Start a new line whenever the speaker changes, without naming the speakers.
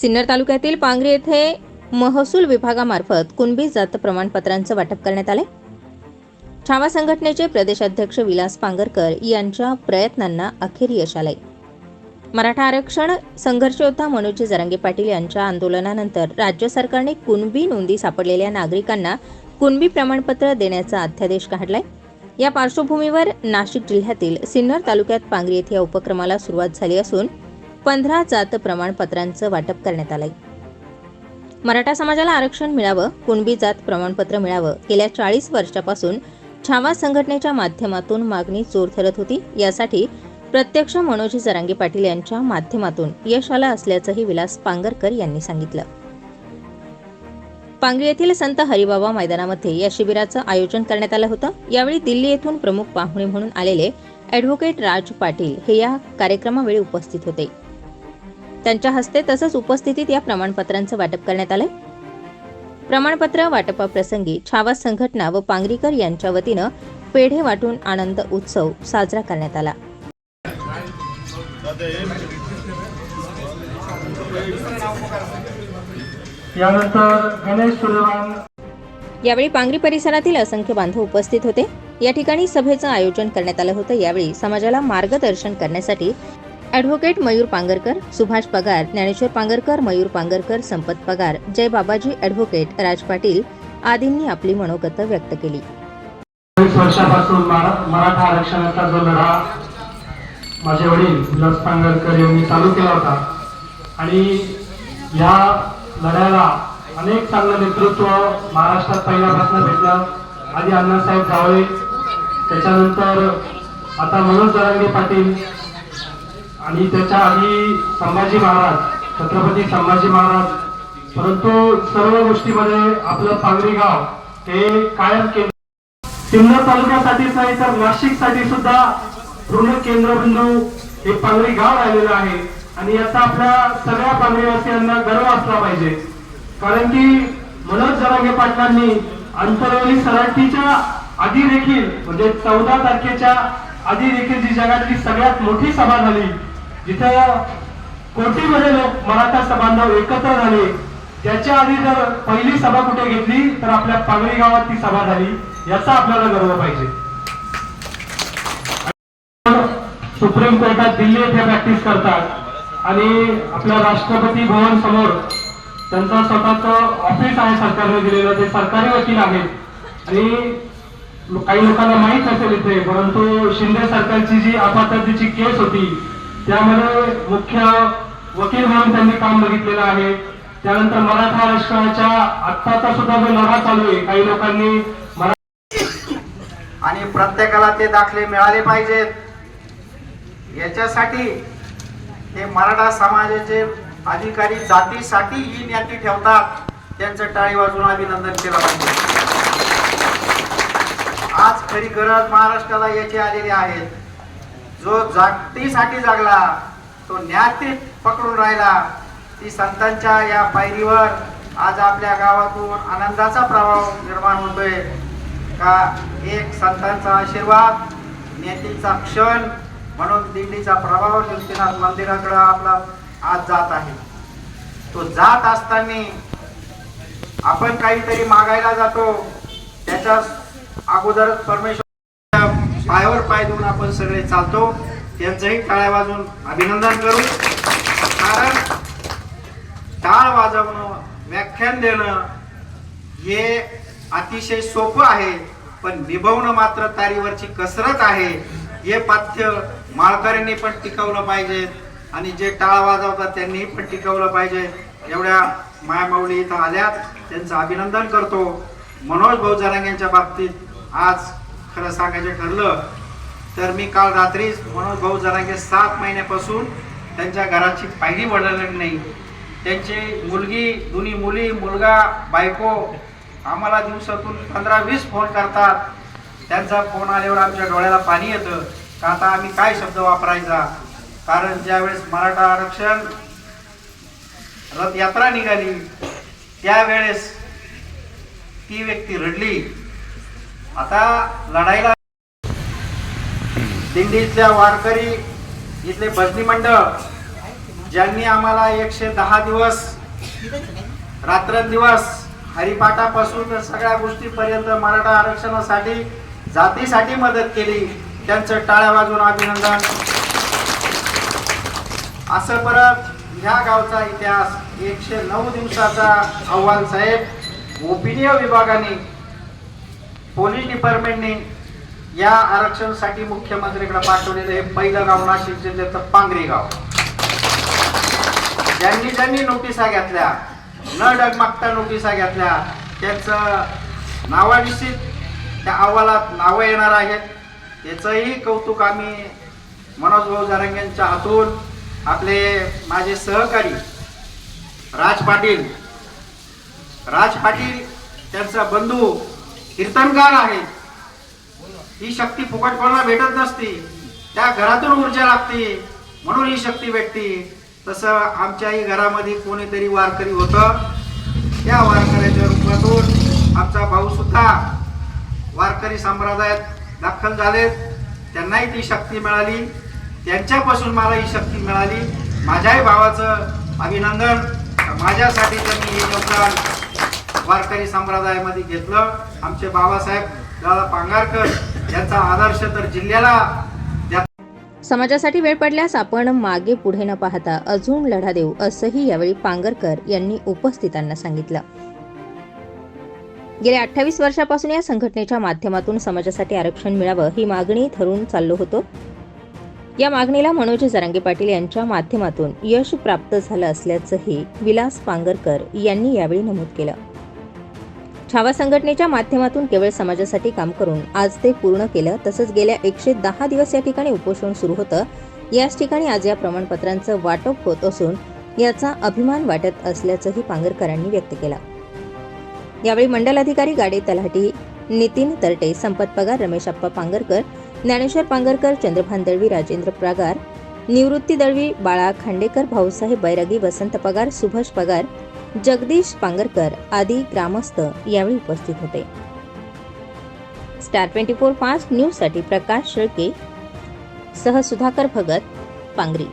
सिन्नर तालुक्यातील पांगरी येथे महसूल विभागामार्फत कुणबी जात प्रमाणपत्रांचं वाटप करण्यात आले छावा संघटनेचे प्रदेशाध्यक्ष विलास पांगरकर यांच्या प्रयत्नांना अखेर यश आले मराठा आरक्षण संघर्ष योद्धा मनोजी जरांगे पाटील यांच्या आंदोलनानंतर राज्य सरकारने कुणबी नोंदी सापडलेल्या नागरिकांना कुणबी प्रमाणपत्र देण्याचा अध्यादेश काढलाय. या पार्श्वभूमीवर नाशिक जिल्ह्यातील सिन्नर तालुक्यात पांगरी येथे या उपक्रमाला सुरुवात झाली असून पंधरा जात प्रमाणपत्रांचं वाटप करण्यात आलंय. मराठा समाजाला आरक्षण मिळावं कुणबी जात प्रमाणपत्र मिळावं गेल्या चाळीस वर्षापासून छावा संघटनेच्या माध्यमातून मागणी जोर धरत होती. यासाठी प्रत्यक्ष मनोजी जरांगे पाटील यांच्या माध्यमातून यश आलं असल्याचंही विलास पांगरकर यांनी सांगितलं. पांगरी येथील संत हरिबाबा मैदानामध्ये या शिबिराचं आयोजन करण्यात आलं होतं. यावेळी दिल्ली येथून प्रमुख पाहुणे म्हणून आलेले ॲडव्होकेट राज पाटील हे या कार्यक्रमावेळी उपस्थित होते. त्यांच्या हस्ते तसंच उपस्थितीत या प्रमाणपत्रांचं वाटप करण्यात आलंय. प्रमाणपत्र वाटपाप्रसंगी छावा संघटना व पांगरीकर यांच्या वतीनं पेढे वाटून आनंद उत्सव साजरा करण्यात आला. यावेळी पांगरी परिसरातील असंख्य बांधव उपस्थित होते. या ठिकाणी सभेचं आयोजन करण्यात आलं होतं. यावेळी समाजाला मार्गदर्शन करण्यासाठी ॲडव्होकेट मयूर पांगरकर सुभाष पगार ज्ञानेश्वर पांगरकर मयूर पांगरकर संपत पगार जय बाबाजी ॲडव्होकेट राज पाटील आदींनी आपली मनोगत व्यक्त केली.
वीस वर्षापासून मराठा आरक्षणाचा जो लढा माझे वडील विलास पांगरकर यांनी चालू केला होता आणि या लढ्याला अनेक चांगलं नेतृत्व महाराष्ट्रात पहिल्यापासून भेटलं. आधी अण्णासाहेब जावळे त्याच्यानंतर आता मनोज दरांगे पाटील आणि त्याच्या आधी संभाजी महाराज छत्रपती संभाजी महाराज परंतु सर्व गोष्टीमध्ये आपलं पांगरी गाव हे कायम केलं सिन्नर तालुक्यासाठीच नाही तर नाशिकसाठी सुद्धा ऋण केंद्रबिंदू हे पांगरी गाव राहिलेलं आहे. आणि याचा आपल्या सगळ्या पांगरीवासियांना गर्व असला पाहिजे. कारण की मनोज जरांगे पाटलांनी अंतरवली सराठीच्या आधी देखील म्हणजे चौदा तारखेच्या आधी देखील जी जगातली सगळ्यात मोठी सभा झाली जिथं कोटीमध्ये लोक मराठा सभांना एकत्र झाले त्याच्या आधी जर पहिली सभा कुठे घेतली तर आपल्या पांगळी गावात ती सभा झाली याचा आपल्याला गर्व पाहिजे. सुप्रीम कोर्टात दिल्ली येथे प्रॅक्टिस करतात. आणि आपल्या राष्ट्रपती भवन समोर त्यांचा स्वतःच ऑफिस आहे सरकारने दिलेलं ते सरकारी वकील आहेत. आणि काही लोकांना माहीत असेल इथे परंतु शिंदे सरकारची जी अपात्रतेची केस होती त्यामध्ये मुख्य वकील म्हणून त्यांनी काम बघितलेलं आहे. त्यानंतर मराठा आरक्षणाच्या आत्ताचा सुद्धा जो लढा चालू आहे काही लोकांनी
आणि प्रत्येकाला ते दाखले मिळाले पाहिजेत. याच्यासाठी हे मराठा समाजाचे अधिकारी जातीसाठी ही न्याती ठेवतात. त्यांचं टाळी वाजून अभिनंदन केलं पाहिजे. आज खरी गरज महाराष्ट्राला याची आलेली आहे. जो जागतीसाठी जागला तो ज्ञाती पकडून राहिला. ती संतांच्या या पायरीवर आज आपल्या गावातून आनंदाचा प्रभाव निर्माण होतोय. का एक संतांचा आशीर्वाद नेतीचा क्षण म्हणून दिंडीचा प्रभाव ज्योतिनाथ मंदिराकडे आपला आज जात आहे. तो जात असताना आपण काहीतरी मागायला जातो. त्याच्या अगोदर परमेश्वर पायावर पाय देऊन आपण सगळे चालतो. त्यांचंही टाळ्या वाजून अभिनंदन करू. कारण टाळ वाजवणं व्याख्यान देणं हे अतिशय सोपं आहे पण निभवणं मात्र तारीवरची कसरत आहे. हे पाथ्य माळकऱ्यांनी पण टिकवलं पाहिजे आणि जे टाळ वाजवतात त्यांनी पण टिकवलं पाहिजे. एवढ्या मायामाऊली इथं आल्यात. त्यांचं अभिनंदन करतो. मनोज भाऊ जरांग बाबतीत आज खरं सांगायचं ठरलं तर मी काल रात्रीच मनोज भाऊ जरांगे सात महिन्यापासून त्यांच्या घराची पायरी वळलेली नाही. त्यांची मुलगी दोन्ही मुली मुलगा बायको आम्हाला दिवसातून पंधरा वीस फोन करतात. त्यांचा फोन आल्यावर आमच्या डोळ्याला पाणी येतं. का आता आम्ही काय शब्द वापरायचा? कारण ज्यावेळेस मराठा आरक्षण रथयात्रा निघाली त्यावेळेस ती व्यक्ती रडली. आता लढाईला दिंडीच्या वारकरी इथले भजनी मंडळ ज्यांनी आम्हाला एकशे दहा दिवस रात्रंदिवस हरिपाठापासून सगळ्या गोष्टीपर्यंत मराठा आरक्षणासाठी जातीसाठी मदत केली. त्यांचं टाळ्या वाजून अभिनंदन. असं परत ह्या गावचा इतिहास एकशे नऊ दिवसाचा अहवाल साहेब गोपनीय विभागाने पोलीस डिपार्टमेंटने या आरक्षणासाठी मुख्यमंत्र्यांकडे पाठवलेलं हे पहिलं गाव नाशिक जिल्ह्याचं पांगरी गाव. ज्यांनी ज्यांनी नोटिसा घेतल्या न डगमागता नोटिसा घेतल्या त्यांचं नावानिश्चित त्या अहवालात नावं येणार आहेत. त्याचंही कौतुक आम्ही मनोज भाऊ जारंग यांच्या हातून आपले माझे सहकारी राज पाटील राज पाटील त्यांचा बंधू कीर्तनकार आहे. ही शक्ती फुकट कोणाला भेटत नसती. त्या घरातून ऊर्जा लागते. म्हणून ही शक्ती भेटते. तसं आमच्याही घरामध्ये कोणीतरी वारकरी होतं. त्या वारकऱ्याच्या रूपातून आमचा भाऊ सुद्धा वारकरी संप्रदायात दाखल झालेत त्यांनाही ती शक्ती मिळाली. त्यांच्यापासून मला ही शक्ती मिळाली. माझ्याही भावाचं अभिनंदन. माझ्यासाठी त्यांनी हे योगदान वारकरी संप्रदायामध्ये घेतलं. आमचे बाबासाहेब दादा पांगारकर यांचा आदर्श तर जिल्ह्याला
समाजासाठी वेळ पडल्यास आपण मागे पुढे न पाहता अजून लढा देऊ असंही यावेळी पांगरकर यांनी उपस्थितांना सांगितलं. गेल्या अठ्ठावीस वर्षापासून या संघटनेच्या माध्यमातून समाजासाठी आरक्षण मिळावं ही मागणी धरून चाललो होतो. या मागणीला मनोज जरांगे पाटील यांच्या माध्यमातून यश प्राप्त झालं असल्याचंही विलास पांगरकर यांनी यावेळी नमूद केलं. छावा संघटनेच्या माध्यमातून केवळ समाजासाठी काम करून आज ते पूर्ण केलं तसंच गेल्या एकशे दहा दिवस या ठिकाणी उपोषण सुरू होतं. याच ठिकाणी आज या प्रमाणपत्रांचं वाटप होत असून याचा अभिमान वाटत असल्याचंही पांगरकरांनी व्यक्त केलं. यावेळी मंडलाधिकारी गाडे तलाठी नितीन तरटे संपत पगार रमेश अप्पा पांगरकर ज्ञानेश्वर पांगरकर चंद्रभान दळवी राजेंद्र प्रागार निवृत्ती दळवी बाळा खांडेकर भाऊसाहेब बैरागी वसंत पगार सुभाष पगार जगदीश पांगरकर आदी ग्रामस्थ यावेळी उपस्थित होते. स्टार ट्वेंटी फोर पाच न्यूजसाठी प्रकाश शेळके सह सुधाकर भगत पांगरी.